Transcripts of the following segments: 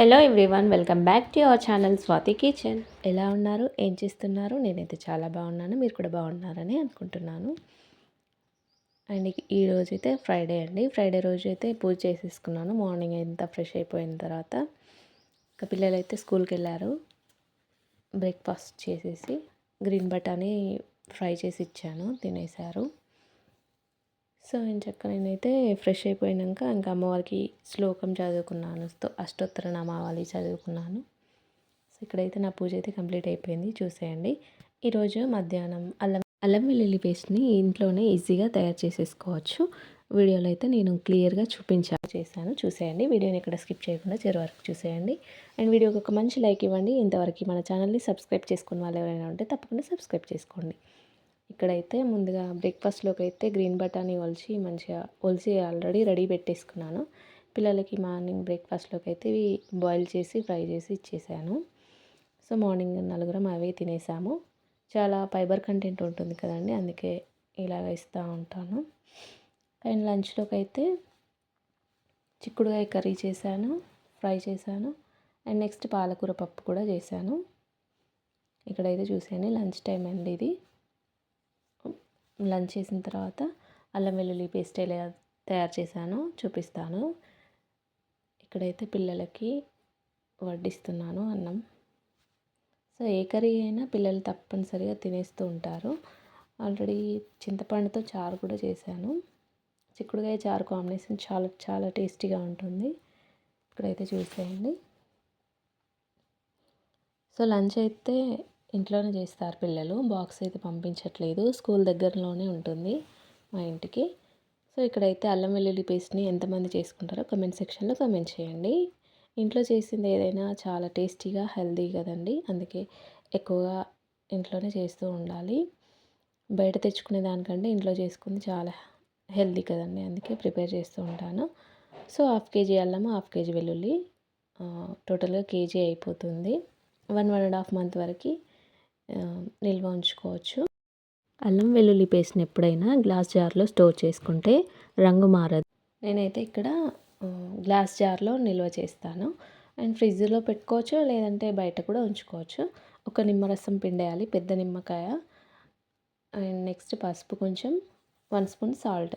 Hello everyone welcome back to your channel Swathi kitchen ఎలా ఉన్నారు? ఏం చేస్తున్నారు? నేనైతే చాలా బాగున్నాను. మీరు కూడా బాగున్నారని అనుకుంటున్నాను. అండ్ ఈ రోజు అయితే ఫ్రైడే అండి. ఫ్రైడే రోజు అయితే పూజ చేసేసుకున్నాను. మార్నింగ్ ఎంత ఫ్రెష్ అయిపోయిన తర్వాత ఇంకా పిల్లలు అయితే స్కూల్కి వెళ్ళారు బ్రేక్ఫాస్ట్ చేసేసి గ్రీన్ బటానీ ఫ్రై చేసి ఇచ్చాను తినేశారు సో నేను చక్క నేనైతే ఫ్రెష్ అయిపోయాక ఇంకా అమ్మవారికి శ్లోకం చదువుకున్నాను. అష్టోత్తర నామావళి చదువుకున్నాను. సో ఇక్కడైతే నా పూజ అయితే కంప్లీట్ అయిపోయింది. చూసేయండి. ఈరోజు మధ్యాహ్నం అల్లం అల్లం వెల్లుల్లి పేస్ట్ని ఇంట్లోనే ఈజీగా తయారు చేసేసుకోవచ్చు. వీడియోలో అయితే నేను క్లియర్గా చూపించా చేశాను. చూసేయండి. వీడియోని ఇక్కడ స్కిప్ చేయకుండా చివరి వరకు చూసేయండి. అండ్ వీడియోకి ఒక మంచి లైక్ ఇవ్వండి. ఇంతవరకు మన ఛానల్ని సబ్స్క్రైబ్ చేసుకున్న వాళ్ళు ఎవరైనా ఉంటే తప్పకుండా సబ్స్క్రైబ్ చేసుకోండి. ఇక్కడైతే ముందుగా బ్రేక్ఫాస్ట్లోకి అయితే గ్రీన్ బటానీ ఒలిచి మంచిగా ఒలిచి ఆల్రెడీ రెడీ పెట్టేసుకున్నాను. పిల్లలకి మార్నింగ్ బ్రేక్ఫాస్ట్లోకి అయితే ఇవి బాయిల్ చేసి ఫ్రై చేసి ఇచ్చేసాను. సో మార్నింగ్ నలుగురం అవే తినేసాము. చాలా ఫైబర్ కంటెంట్ ఉంటుంది కదండి అందుకే ఇలాగ ఇస్తూ ఉంటాను. అండ్ లంచ్లోకి అయితే చిక్కుడుకాయ కర్రీ చేశాను ఫ్రై చేశాను అండ్ నెక్స్ట్ పాలకూర పప్పు కూడా చేశాను. ఇక్కడైతే చూసాను లంచ్ టైం అండి ఇది. లంచ్ చేసిన తర్వాత అల్లం వెల్లుల్లి పేస్ట్ ఎలా తయారు చేశానో చూపిస్తాను. ఇక్కడైతే పిల్లలకి వడ్డిస్తున్నాను అన్నం. సో ఏ కర్రీ అయినా పిల్లలు తప్పనిసరిగా తినేస్తూ ఉంటారు. ఆల్రెడీ చింతపండుతో చారు కూడా చేశాను. చిక్కుడుకాయ చారు కాంబినేషన్ చాలా చాలా టేస్టీగా ఉంటుంది. ఇక్కడైతే చూసేయండి. సో లంచ్ అయితే ఇంట్లోనే చేస్తారు పిల్లలు. బాక్స్ అయితే పంపించట్లేదు. స్కూల్ దగ్గరలోనే ఉంటుంది మా ఇంటికి. సో ఇక్కడైతే అల్లం వెల్లుల్లి పేస్ట్ని ఎంతమంది చేసుకుంటారో కమెంట్ సెక్షన్లో కమెంట్ చేయండి. ఇంట్లో చేసింది ఏదైనా చాలా టేస్టీగా హెల్దీ కదండి. అందుకే ఎక్కువగా ఇంట్లోనే చేస్తూ ఉండాలి. బయట తెచ్చుకునే దానికంటే ఇంట్లో చేసుకుంది చాలా హెల్దీ కదండి. అందుకే ప్రిపేర్ చేస్తూ ఉంటాను. సో హాఫ్ కేజీ అల్లము హాఫ్ కేజీ వెల్లుల్లి టోటల్గా కేజీ అయిపోతుంది. One one and half month వరకు నిల్వ ఉంచుకోవచ్చు. అల్లం వెల్లుల్లి పేస్ట్ని ఎప్పుడైనా గ్లాస్ జార్లో స్టోర్ చేసుకుంటే రంగు మారదు. నేనైతే ఇక్కడ గ్లాస్ జార్లో నిల్వ చేస్తాను. అండ్ ఫ్రిడ్జ్లో పెట్టుకోవచ్చు లేదంటే బయట కూడా ఉంచుకోవచ్చు. ఒక నిమ్మరసం పిండేయాలి పెద్ద నిమ్మకాయ. అండ్ నెక్స్ట్ పసుపు కొంచెం వన్ స్పూన్ సాల్ట్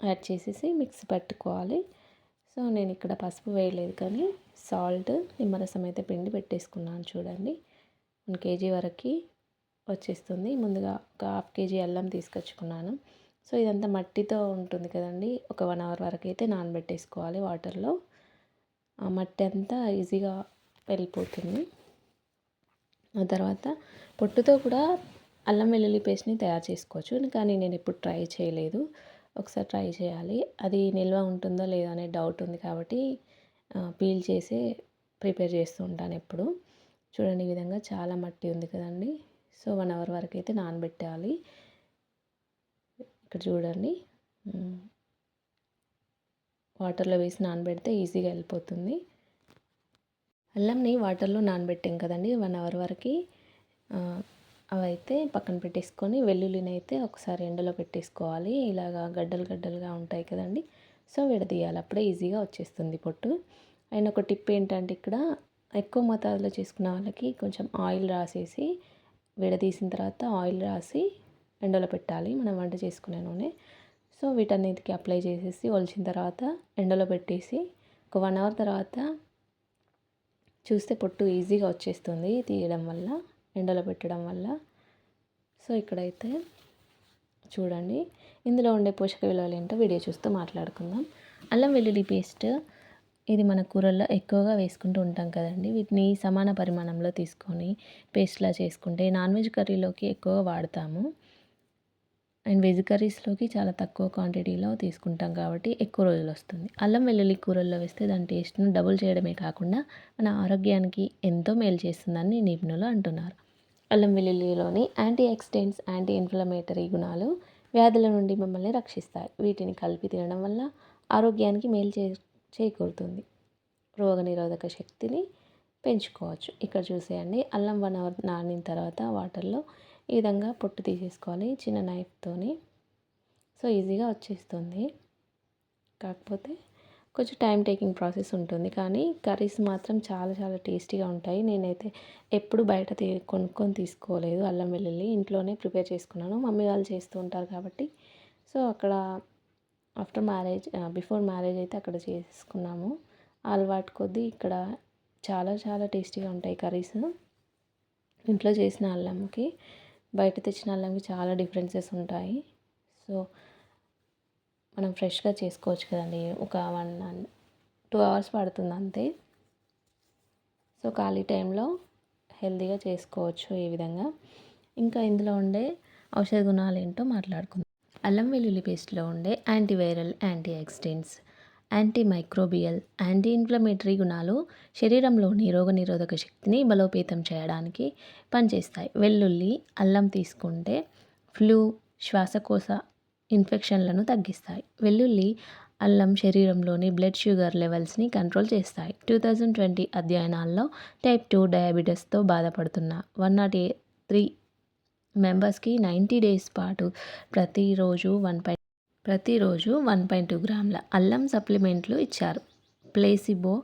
యాడ్ చేసేసి మిక్సీ పట్టుకోవాలి. సో నేను ఇక్కడ పసుపు వేయలేదు కానీ సాల్ట్ నిమ్మరసం అయితే పిండి పెట్టేసుకున్నాను చూడండి. వన్ కేజీ వరకు వచ్చేస్తుంది. ముందుగా ఒక హాఫ్ కేజీ అల్లం తీసుకొచ్చుకున్నాను. సో ఇదంతా మట్టితో ఉంటుంది కదండి. ఒక వన్ అవర్ వరకు అయితే నానబెట్టేసుకోవాలి వాటర్లో. ఆ మట్టి అంతా ఈజీగా వెళ్ళిపోతుంది. ఆ తర్వాత పొట్టుతో కూడా అల్లం వెల్లుల్లి పేస్ట్ని తయారు చేసుకోవచ్చు. కానీ నేను ఎప్పుడు ట్రై చేయలేదు. ఒకసారి ట్రై చేయాలి. అది నిల్వ ఉంటుందో లేదో అనే డౌట్ ఉంది కాబట్టి పీల్ చేసి ప్రిపేర్ చేస్తూ ఉంటాను ఎప్పుడు. చూడండి ఈ విధంగా చాలా మట్టి ఉంది కదండి. సో వన్ అవర్ వరకు అయితే నానబెట్టాలి. ఇక్కడ చూడండి. వాటర్లో వేసి నానబెడితే ఈజీగా వెళ్ళిపోతుంది. అల్లంని వాటర్లో నానబెట్టాం కదండి. వన్ అవర్ వరకు అవైతే పక్కన పెట్టేసుకొని వెల్లుల్లిని అయితే ఒకసారి ఎండలో పెట్టేసుకోవాలి. ఇలాగా గడ్డలు గడ్డలుగా ఉంటాయి కదండి. సో విడదీయాలి. అప్పుడే ఈజీగా వచ్చేస్తుంది పొట్టు. అండ్ ఒక టిప్ ఏంటంటే ఇక్కడ ఎక్కువ మోతాదులో చేసుకున్న వాళ్ళకి కొంచెం ఆయిల్ రాసేసి విడదీసిన తర్వాత ఆయిల్ రాసి ఎండలో పెట్టాలి. మనం వంట చేసుకునే నూనె. సో వీటన్నిటికి అప్లై చేసేసి ఒలిచిన తర్వాత ఎండలో పెట్టేసి ఒక వన్ అవర్ తర్వాత చూస్తే పొట్టు ఈజీగా వచ్చేస్తుంది తీయడం వల్ల ఎండలో పెట్టడం వల్ల. సో ఇక్కడైతే చూడండి. ఇందులో ఉండే పోషక విలువలు ఏంటో వీడియో చూస్తూ మాట్లాడుకుందాం. అల్లం వెల్లుల్లి పేస్ట్ ఇది మన కూరల్లో ఎక్కువగా వేసుకుంటూ ఉంటాం కదండి. వీటిని సమాన పరిమాణంలో తీసుకొని పేస్ట్లా చేసుకుంటే నాన్ వెజ్ కర్రీలోకి ఎక్కువ వాడతాము. అండ్ వెజ్ కర్రీస్లోకి చాలా తక్కువ క్వాంటిటీలో తీసుకుంటాం కాబట్టి ఎక్కువ రోజులు వస్తుంది. అల్లం వెల్లుల్లి కూరల్లో వేస్తే దాని టేస్ట్ను డబుల్ చేయడమే కాకుండా మన ఆరోగ్యానికి ఎంతో మేలు చేస్తుందని నిపుణులు అంటున్నారు అల్లం వెల్లుల్లిలోని యాంటీ ఆక్సిడెంట్స్ యాంటీ ఇన్ఫ్లమేటరీ గుణాలు వ్యాధుల నుండి మమ్మల్ని రక్షిస్తాయి. వీటిని కలిపి తినడం వల్ల ఆరోగ్యానికి మేలు చే చేకూరుతుంది. రోగనిరోధక శక్తిని పెంచుకోవచ్చు. ఇక్కడ చూసేయండి. అల్లం వన్ అవర్ నానిన తర్వాత వాటర్లో ఈ విధంగా పొట్టు తీసేసుకోవాలి. చిన్న నైఫ్తోని సో ఈజీగా వచ్చేస్తుంది. కాకపోతే కొంచెం టైం టేకింగ్ ప్రాసెస్ ఉంటుంది. కానీ కర్రీస్ మాత్రం చాలా చాలా టేస్టీగా ఉంటాయి. నేనైతే ఎప్పుడు బయట తీ కొనుక్కొని తీసుకోలేదు. అల్లం వెల్లుల్లి ఇంట్లోనే ప్రిపేర్ చేసుకున్నాను. మమ్మీ వాళ్ళు చేస్తూ ఉంటారు కాబట్టి. సో అక్కడ ఆఫ్టర్ మ్యారేజ్ బిఫోర్ మ్యారేజ్ అయితే అక్కడ చేసుకున్నాము. అలవాటు కొద్దీ ఇక్కడ చాలా చాలా టేస్టీగా ఉంటాయి కర్రీస్. ఇంట్లో చేసిన అల్లంకి బయట తెచ్చిన అల్లంకి చాలా డిఫరెన్సెస్ ఉంటాయి. సో మనం ఫ్రెష్గా చేసుకోవచ్చు కదండి. ఒక వన్ టూ అవర్స్ పడుతుంది అంతే. సో ఖాళీ టైంలో హెల్తీగా చేసుకోవచ్చు ఈ విధంగా. ఇంకా ఇందులో ఉండే ఔషధ గుణాలు ఏంటో మాట్లాడుకుందాం. అల్లం వెల్లుల్లి పేస్ట్లో ఉండే antiviral antioxidants antimicrobial anti inflammatory గుణాలు శరీరంలోని రోగనిరోధక శక్తిని బలోపేతం చేయడానికి పనిచేస్తాయి. వెల్లుల్లి అల్లం తీసుకుంటే ఫ్లూ శ్వాసకోశ ఇన్ఫెక్షన్లను తగ్గిస్తాయి. వెల్లుల్లి అల్లం శరీరంలోని బ్లడ్ షుగర్ లెవెల్స్ని కంట్రోల్ చేస్తాయి. టూ థౌజండ్ ట్వంటీ అధ్యయనాల్లో టైప్ టూ డయాబెటీస్తో బాధపడుతున్న వన్ నాట్ ఏ త్రీ మెంబర్స్కి నైంటీ డేస్ పాటు ప్రతిరోజు వన్ పాయింట్ ప్రతిరోజు వన్ పాయింట్ టూ గ్రాముల అల్లం సప్లిమెంట్లు ఇచ్చారు. ప్లేసిబో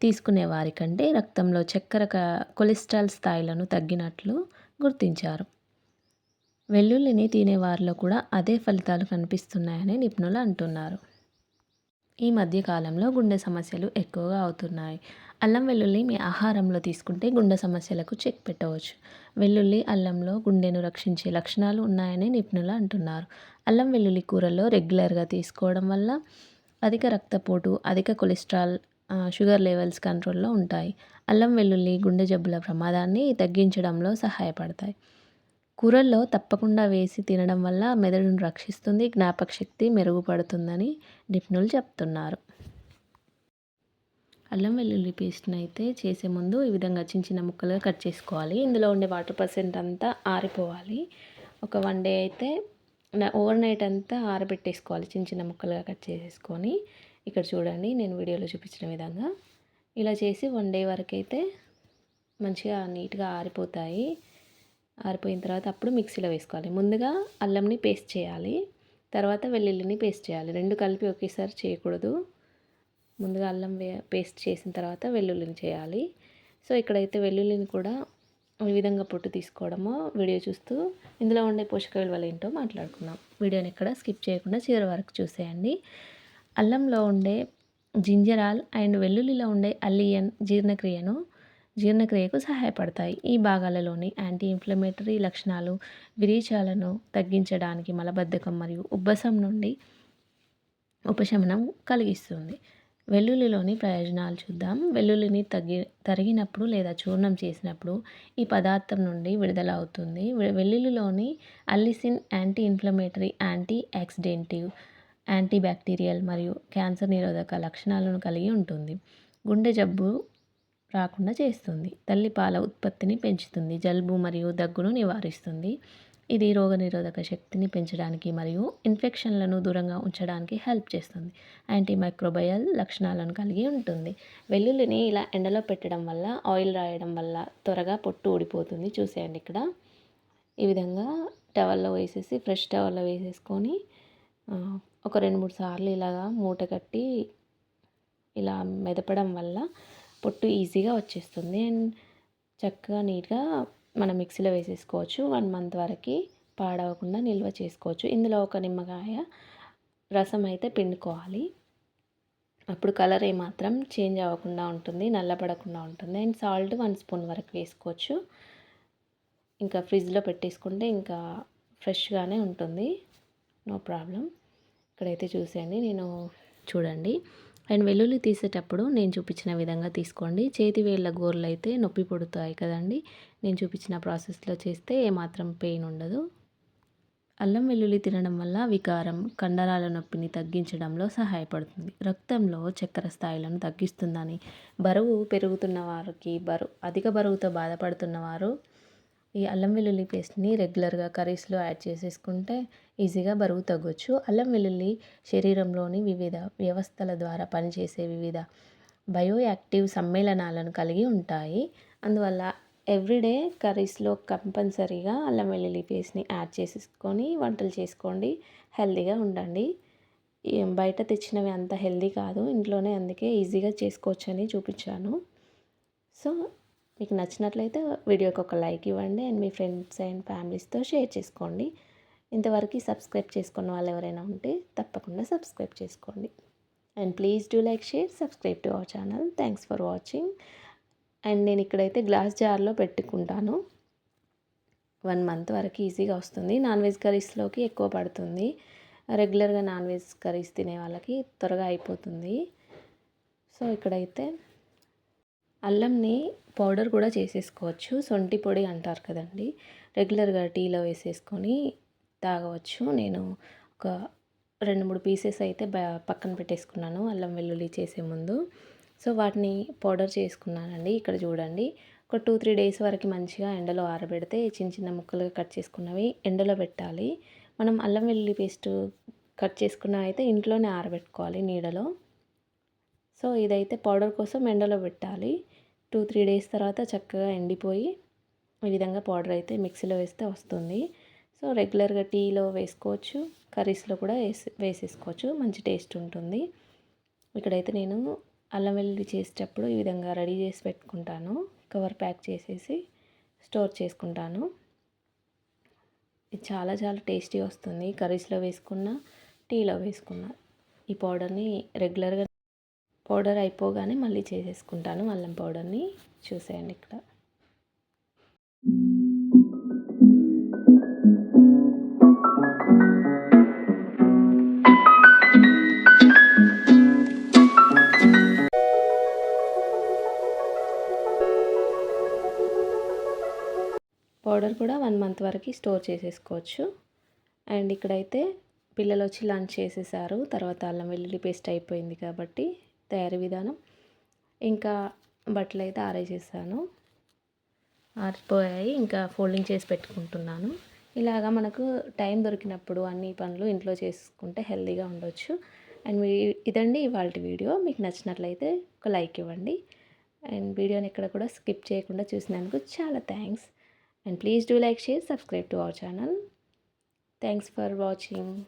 తీసుకునే వారికంటే రక్తంలో చక్కెర కొలెస్ట్రాల్ స్థాయిలను తగ్గినట్లు గుర్తించారు. వెల్లుల్లిని తినేవారిలో కూడా అదే ఫలితాలు కనిపిస్తున్నాయని నిపుణులు అంటున్నారు. ఈ మధ్య కాలంలో గుండె సమస్యలు ఎక్కువగా అవుతున్నాయి. అల్లం వెల్లుల్లి మీ ఆహారంలో తీసుకుంటే గుండె సమస్యలకు చెక్ పెట్టవచ్చు. వెల్లుల్లి అల్లంలో గుండెను రక్షించే లక్షణాలు ఉన్నాయని నిపుణులు అంటున్నారు. అల్లం వెల్లుల్లి కూరల్లో రెగ్యులర్గా తీసుకోవడం వల్ల అధిక రక్తపోటు అధిక కొలెస్ట్రాల్ షుగర్ లెవెల్స్ కంట్రోల్లో ఉంటాయి. అల్లం వెల్లుల్లి గుండె జబ్బుల ప్రమాదాన్ని తగ్గించడంలో సహాయపడతాయి. కూరల్లో తప్పకుండా వేసి తినడం వల్ల మెదడును రక్షిస్తుంది జ్ఞాపక శక్తి మెరుగుపడుతుందని నిపుణులు చెప్తున్నారు. అల్లం వెల్లుల్లి పేస్ట్ని అయితే చేసే ముందు ఈ విధంగా చిన్న చిన్న ముక్కలుగా కట్ చేసుకోవాలి. ఇందులో ఉండే వాటర్ పర్సెంట్ అంతా ఆరిపోవాలి. ఒక వన్ డే అయితే ఓవర్ నైట్ అంతా ఆరబెట్టేసుకోవాలి చిన్న చిన్న ముక్కలుగా కట్ చేసేసుకొని. ఇక్కడ చూడండి నేను వీడియోలో చూపించిన విధంగా. ఇలా చేసి వన్ డే వరకు అయితే మంచిగా నీట్గా ఆరిపోతాయి. ఆరిపోయిన తర్వాత అప్పుడు మిక్సీలో వేసుకోవాలి. ముందుగా అల్లంని పేస్ట్ చేయాలి. తర్వాత వెల్లుల్లిని పేస్ట్ చేయాలి. రెండు కలిపి ఒకేసారి చేయకూడదు. ముందుగా అల్లం పేస్ట్ చేసిన తర్వాత వెల్లుల్లిని చేయాలి. సో ఇక్కడైతే వెల్లుల్లిని కూడా ఈ విధంగా పొట్టు తీసుకోవడమో వీడియో చూస్తూ ఇందులో ఉండే పోషక విలువలు ఏంటో మాట్లాడుకుందాం. వీడియోని ఇక్కడ స్కిప్ చేయకుండా చివరి వరకు చూసేయండి. అల్లంలో ఉండే జింజరాల్ అండ్ వెల్లుల్లిలో ఉండే అల్లియన్ జీర్ణక్రియను జీర్ణక్రియకు సహాయపడతాయి. ఈ భాగాలలోని యాంటీ ఇన్ఫ్లమేటరీ లక్షణాలు విరీచాలను తగ్గించడానికి మలబద్ధకం మరియు ఉబ్బసం నుండి ఉపశమనం కలిగిస్తుంది. వెల్లుల్లిలోని ప్రయోజనాలు చూద్దాం. వెల్లుల్లిని తగ్గి తరిగినప్పుడు లేదా చూర్ణం చేసినప్పుడు ఈ పదార్థం నుండి విడుదల అవుతుంది వెల్లుల్లిలోని allicin anti inflammatory anti oxidative anti bacterial మరియు క్యాన్సర్ నిరోధక లక్షణాలను కలిగి ఉంటుంది. గుండె జబ్బు రాకుండా చేస్తుంది. తల్లిపాల ఉత్పత్తిని పెంచుతుంది. జలుబు మరియు దగ్గును నివారిస్తుంది. ఇది రోగనిరోధక శక్తిని పెంచడానికి మరియు ఇన్ఫెక్షన్లను దూరంగా ఉంచడానికి హెల్ప్ చేస్తుంది. యాంటీమైక్రోబయల్ లక్షణాలను కలిగి ఉంటుంది. వెల్లుల్లిని ఇలా ఎండలో పెట్టడం వల్ల ఆయిల్ రాయడం వల్ల త్వరగా పొట్టు ఊడిపోతుంది. చూసేయండి ఇక్కడ. ఈ విధంగా టవల్లో వేసేసి ఫ్రెష్ టవల్లో వేసేసుకొని ఒక రెండు మూడు సార్లు ఇలాగా మూట కట్టి ఇలా మెదపడం వల్ల పొట్టు ఈజీగా వచ్చేస్తుంది. అండ్ చక్కగా నీట్గా మనం మిక్సీలో వేసేసుకోవచ్చు. వన్ మంత్ వరకు పాడవకుండా నిల్వ చేసుకోవచ్చు. ఇందులో ఒక నిమ్మకాయ రసం అయితే పిండుకోవాలి. అప్పుడు కలర్ ఏమాత్రం చేంజ్ అవ్వకుండా ఉంటుంది నల్లబడకుండా ఉంటుంది. అండ్ సాల్ట్ వన్ స్పూన్ వరకు వేసుకోవచ్చు. ఇంకా ఫ్రిడ్జ్లో పెట్టేసుకుంటే ఇంకా ఫ్రెష్గానే ఉంటుంది. No problem. ఇక్కడైతే చూసేయండి నేను చూడండి. అండ్ వెల్లుల్లి తీసేటప్పుడు నేను చూపించిన విధంగా తీసుకోండి. చేతి వేళ్ళ గోర్లు అయితే నొప్పి పుడుతాయి కదండి. నేను చూపించిన ప్రాసెస్లో చేస్తే ఏమాత్రం పెయిన్ ఉండదు. అల్లం వెల్లుల్లి తినడం వల్ల వికారం కండరాల నొప్పిని తగ్గించడంలో సహాయపడుతుంది. రక్తంలో చక్కెర స్థాయిలను తగ్గిస్తుందని బరువు పెరుగుతున్న వారికి బరువు అధిక బరువుతో బాధపడుతున్న వారు ఈ అల్లం వెల్లుల్లి పేస్ట్ని రెగ్యులర్గా కర్రీస్లో యాడ్ చేసేసుకుంటే ఈజీగా బరువు తగ్గొచ్చు. అల్లం వెల్లుల్లి శరీరంలోని వివిధ వ్యవస్థల ద్వారా పనిచేసే వివిధ బయో యాక్టివ్ సమ్మేళనాలను కలిగి ఉంటాయి. అందువల్ల ఎవ్రీడే కర్రీస్లో కంపల్సరీగా అల్లం వెల్లుల్లి పేస్ట్ని యాడ్ చేసేసుకొని వంటలు చేసుకోండి. హెల్తీగా ఉండండి. బయట తెచ్చినవి అంత హెల్దీ కాదు. ఇంట్లోనే అందుకే ఈజీగా చేసుకోవచ్చని చూపించాను. సో మీకు నచ్చినట్లయితే వీడియోకి ఒక లైక్ ఇవ్వండి అండ్ మీ ఫ్రెండ్స్ అండ్ ఫ్యామిలీస్తో షేర్ చేసుకోండి. ఇంతవరకు సబ్స్క్రైబ్ చేసుకున్న వాళ్ళు ఎవరైనా ఉంటే తప్పకుండా సబ్స్క్రైబ్ చేసుకోండి. And please do like share subscribe to our channel. Thanks for watching. And నేను ఇక్కడైతే గ్లాస్ జార్లో పెట్టుకుంటాను. వన్ మంత్ వరకు ఈజీగా వస్తుంది. నాన్ వెజ్ కర్రీస్లోకి ఎక్కువ పడుతుంది. రెగ్యులర్గా నాన్ వెజ్ కర్రీస్ తినే వాళ్ళకి త్వరగా అయిపోతుంది. సో ఇక్కడైతే అల్లంని పౌడర్ కూడా చేసేసుకోవచ్చు. సొంటి పొడి అంటారు కదండి. రెగ్యులర్గా టీలో వేసేసుకొని తాగవచ్చు. నేను ఒక రెండు మూడు పీసెస్ అయితే పక్కన పెట్టేసుకున్నాను. అల్లం వెల్లుల్లి చేసే ముందు. సో వాటిని పౌడర్ చేసుకున్నానండి. ఇక్కడ చూడండి. ఒక టూ త్రీ డేస్ వరకు మంచిగా ఎండలో ఆరబెడితే చిన్న చిన్న ముక్కలుగా కట్ చేసుకున్నవి ఎండలో పెట్టాలి. మనం అల్లం వెల్లుల్లి పేస్ట్ కట్ చేసుకున్నవి అయితే ఇంట్లోనే ఆరబెట్టుకోవాలి నీడలో. సో ఇదైతే పౌడర్ కోసం ఎండలో పెట్టాలి. టూ త్రీ డేస్ తర్వాత చక్కగా ఎండిపోయి ఈ విధంగా పౌడర్ అయితే మిక్సీలో వేస్తే వస్తుంది. సో రెగ్యులర్గా టీలో వేసుకోవచ్చు కర్రీస్లో కూడా వేసి వేసేసుకోవచ్చు. మంచి టేస్ట్ ఉంటుంది. ఇక్కడైతే నేను అల్లం వెల్లుల్లి చేసేటప్పుడు ఈ విధంగా రెడీ చేసి పెట్టుకుంటాను. కవర్ ప్యాక్ చేసేసి స్టోర్ చేసుకుంటాను. ఇది చాలా చాలా టేస్టీ వస్తుంది. కర్రీస్లో వేసుకున్న టీలో వేసుకున్న ఈ పౌడర్ని రెగ్యులర్గా పౌడర్ అయిపోగానే మళ్ళీ చేసేసుకుంటాను. అల్లం పౌడర్ని చూసేయండి ఇక్కడ. పౌడర్ కూడా వన్ మంత్ వరకు స్టోర్ చేసేసుకోవచ్చు. అండ్ ఇక్కడైతే పిల్లలు వచ్చి లంచ్ చేసేసారు. తర్వాత అల్లం వెల్లుల్లి పేస్ట్ అయిపోయింది కాబట్టి తయారీ విధానం. ఇంకా బట్టలు అయితే ఆరేసేసాను. ఆరిపోయాయి. ఇంకా ఫోల్డింగ్ చేసి పెట్టుకుంటున్నాను. ఇలాగా మనకు టైం దొరికినప్పుడు అన్ని పనులు ఇంట్లో చేసుకుంటే హెల్తీగా ఉండొచ్చు. అండ్ మీ ఇదండి ఇవాళ వీడియో. మీకు నచ్చినట్లయితే ఒక లైక్ ఇవ్వండి. అండ్ వీడియోని ఎక్కడ కూడా స్కిప్ చేయకుండా చూసినందుకు చాలా thanks. And please do like share subscribe to our channel. Thanks for watching.